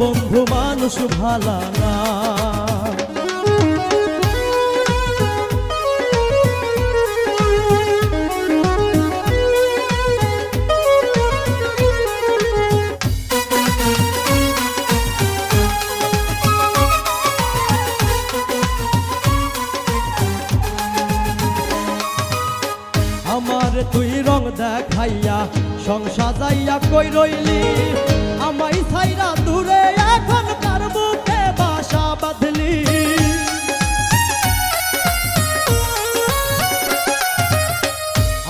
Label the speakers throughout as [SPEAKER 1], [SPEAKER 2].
[SPEAKER 1] বন্ধু মানুষ ভালা না। আমার তুই রং দেখাইয়া সংসার যাইয়া কই রইলি? আমাই ছাইরা দূরে এখন কার বুকে বাসা বাঁধলি?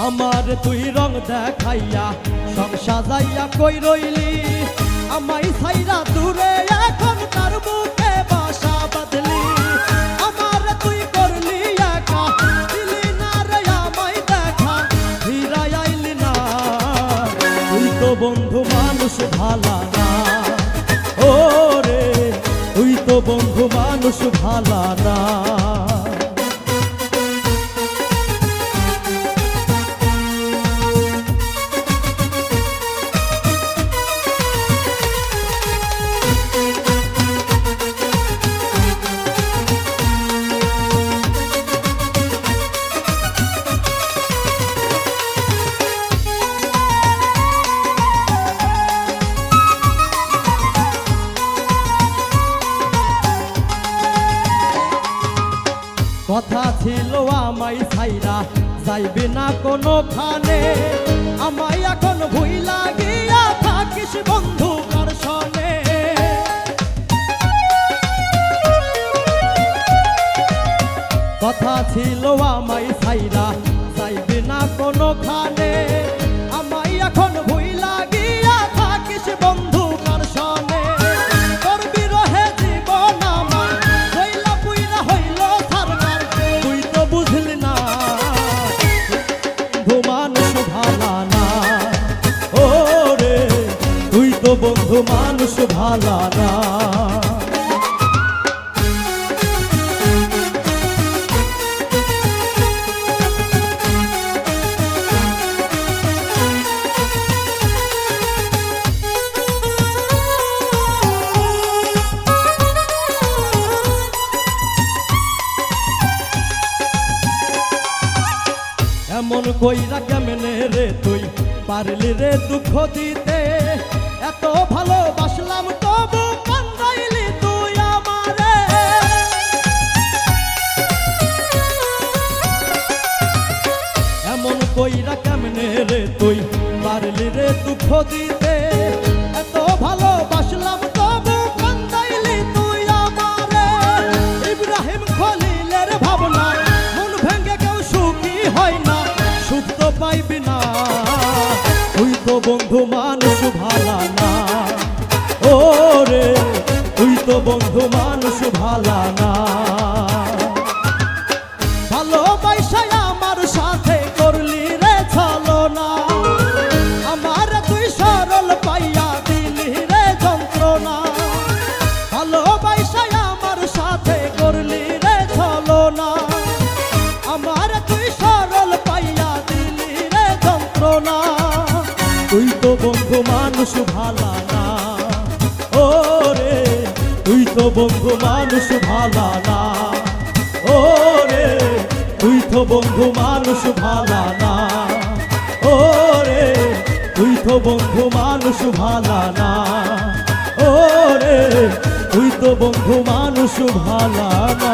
[SPEAKER 1] আমার তুই রং দেখাইয়া সংসার যাইয়া কই রইলি? আমাই ছাইরা দূরে এখন কার বুকে বাসা বাঁধলি? আমার তুই করলি একা, দিলি না রে আমায় দেখা ফিরাই আইলি না। তুই তো বন্ধু ভালা না ও রে তুই তো বন্ধু মানুষ ভালা না কথা ছিল আমাই ছাইরা, যাইবে না কোনো খানে আমাই এখন ভুই লাগিয়া থাকিস বন্ধু কার সনে কথা ছিল আমাই ছাইরা, যাইবে না কোনো বন্ধু মানুষ ভালা না। এমন কইরা কেমনে রে তুই? পারলি রে দুঃখ দিতে। এত ভালোবাসলাম, তবু কান্দাইলি তুই আমারে। এমন কইরা কেমনে রে তুই পারলি রে দুঃখ দিতে? এত ভালোবাসলাম, তবু কান্দাইলি তুই আমারে। ইব্রাহিম খলিলের ভাবনা মন ভেঙে কেউ সুখী হয় না, সুখ তো পাইবি না। তুই তো বন্ধু মানুষ ভালা না। ও রে তুই তো বন্ধু মানুষ ভালা না। ও রে তুই তো বন্ধু মানুষ ভালা না। ও রে তুই তো বন্ধু মানুষ ভালা না। ও রে তুই তো বন্ধু মানুষ ভালা না।